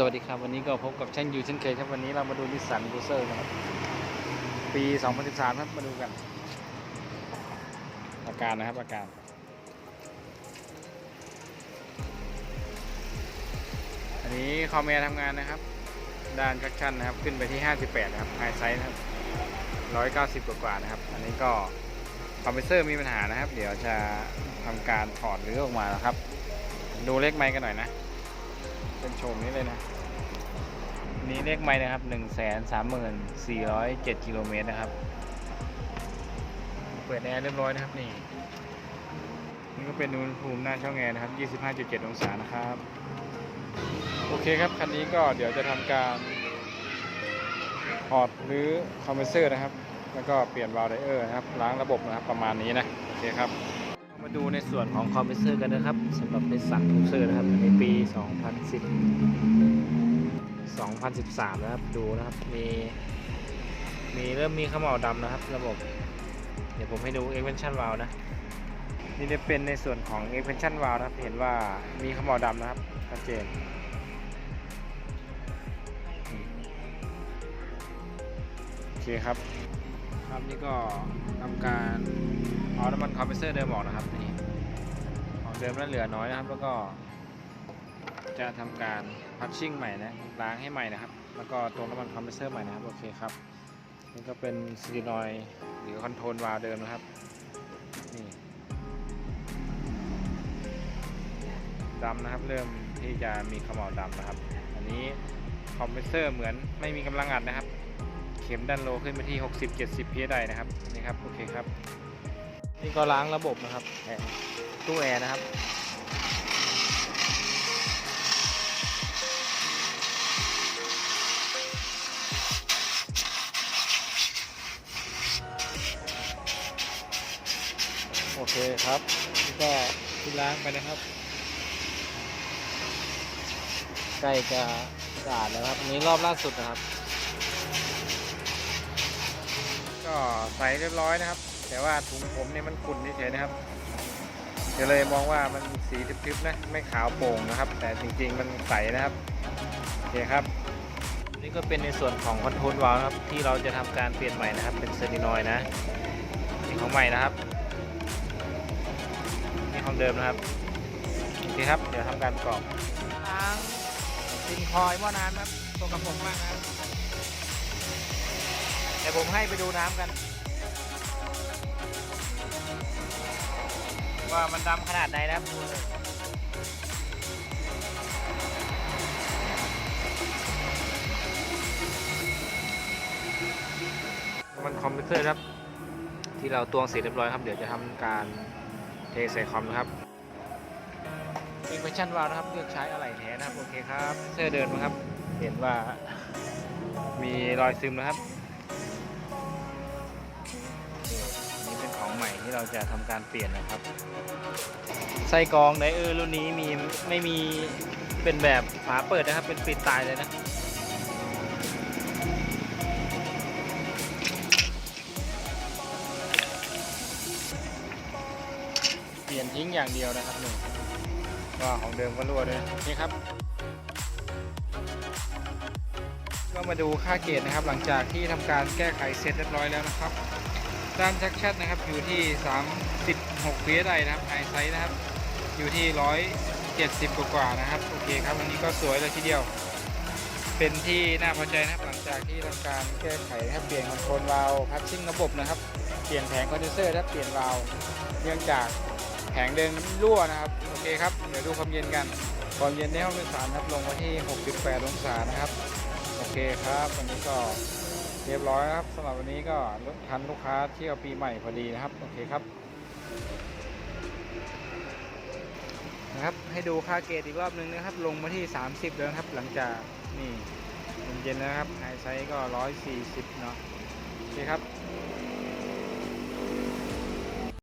สวัสดีครับ วันนี้ก็พบกับช่างยูเช่นเคยครับวันนี้เรามาดูนิสสันบูเซอร์นะครับปี 2013 ครับมาดูกันอาการนะครับอาการอันนี้คอมเมร์ทำงานนะครับ ด้านจักชันนะครับขึ้นไปที่ 58 นะครับไฮไซส์นะครับ 190 กว่าๆนะครับ อันนี้ก็คอมเพรสเซอร์มีปัญหานะครับ เดี๋ยวจะทำการถอดหรือออกมานะครับ ดูเลขไมค์กันหน่อยนะ เป็นโฉมนี้เลยนะ นี่เลขไม้นะครับ1 3 4 0 7กิโลเมตรนะครับ เปิดแอร์เรียบร้อยนะครับนี่ นี่ก็เป็นอุณหภูมิหน้าช่องแอร์นะครับ25.7องศานะครับ โอเคครับ คันนี้ก็เดี๋ยวจะทำการถอดหรือคอมเพรสเซอร์นะครับ แล้วก็เปลี่ยนวาล์วไดเออร์นะครับ ล้างระบบนะครับประมาณนี้นะ โอเคครับ มาดูในส่วนของคอมเพรสเซอร์กันนะครับสำหรับในสั่งคอมเพรสเซอร์นะครับในปี 2010 2013 นะครับดูนะครับมีมีเริ่มมีขมเหลาดำนะครับ ระบบ เดี๋ยวผมให้ดู expansion valve นะนี่จะเป็นในส่วนของ expansion valve นะครับ เห็นว่ามีขมเหลาดำนะครับชัดเจนโอเคครับ ครับนี่ก็ทำการเอาน้ำมันคอมเพรสเซอร์เดิมออกนะครับนี่ของเดิมนั้นเหลือน้อยนะครับ แล้วก็ จะทำการพัชชิ่งใหม่นะล้างให้ใหม่นะครับ แล้วก็ตัวน้ำมันคอมเพรสเซอร์ใหม่นะครับโอเคครับนี่ก็เป็นซีนอยหรือคอนโทรลวาล์วเดิมนะครับนี่ดำนะครับ เริ่มที่จะมีขมเหลาดำนะครับ อันนี้คอมเพรสเซอร์เหมือนไม่มีกำลังอัดนะครับ เข็มดันโลขึ้นมาที่ 60-70 psi นะครับ นี่ครับ โอเคครับ นี่ก็ล้างระบบนะครับแอร์ตู้แอร์นะครับ โอเคครับนี่ก็ที่ล้างไปนะครับ ใกล้จะสะอาดแล้วครับอันนี้รอบล่าสุดนะครับ ก็ใส่เรียบร้อยนะครับ แต่ว่าถุงผมเนี่ยมันขุ่นเฉยๆนะครับก็เลยมองว่ามันสีทึบๆนะไม่ขาวโป่งนะครับ แต่จริงๆมันใสนะครับโอเคครับ นี่ก็เป็นในส่วนของคอนโทรลวาล์วครับ ที่เราจะทำการเปลี่ยนใหม่นะครับ เป็นเซนินอยนะนี่ของใหม่นะครับนี่ของเดิมนะครับโอเคครับ เดี๋ยวทำการกรอบล้างดินคอยหม้อน้ำครับตัวกระผมมากนะครับ ดี๋ยวผมให้ไปดูน้ำกัน ว่ามันดำขนาดไหนนะครับดูเลยมันคอมพิวเตอร์ครับ ที่เราตวงเสร็จเรียบร้อยครับ เดี๋ยวจะทำการเทใส่คอมนะครับอินเวชั่นวาลนะครับเลือกใช้อะไหล่แท้นะครับ โอเคครับเสื้อเดินมาครับ เห็นว่ามีรอยซึมนะครับ ที่เราจะทำการเปลี่ยนนะครับไส้กรองไดเออร์รุ่นนี้มีไม่มีเป็นแบบฝาเปิดนะครับ เป็นปิดตายเลยนะเปลี่ยนทิ้งอย่างเดียวนะครับหนึ่งว่าของเดิมก็รั่วด้วยนี่ครับ ก็มาดูค่าเกรดนะครับ หลังจากที่ทำการแก้ไขเสร็จเรียบร้อยแล้วนะครับ ด้านชักชัดนะครับอยู่ที่ 36 psi นะครับไอไซส์นะครับ อยู่ที่ 170 กว่าๆนะครับ โอเคครับวันนี้ก็สวยเลยทีเดียว เป็นที่น่าพอใจนะครับหลังจากที่ทำการแก้ไขนะครับเปลี่ยนคอนโทรลวาล์วพัชชิ่งระบบนะครับ เปลี่ยนแผงคอนเดนเซอร์และเปลี่ยนวาล์วเนื่องจากแผงเดินรั่วนะครับ โอเคครับ เดี๋ยวดูความเย็นกัน ความเย็นในห้องโดยสารนะครับลงมาที่ 68 องศานะครับ โอเคครับวันนี้ก็ เรียบร้อยครับสำหรับวันนี้ก็ทันลูกค้าเที่ยวปีใหม่พอดีนะครับ โอเคครับ นะครับ ให้ดูค่าเกตอีกรอบนึงนะครับ ลงมาที่ 30แล้วนครับ หลังจากนี่เย็นๆนะครับไฮไซส์ก็ 140 เนาะโอเคครับ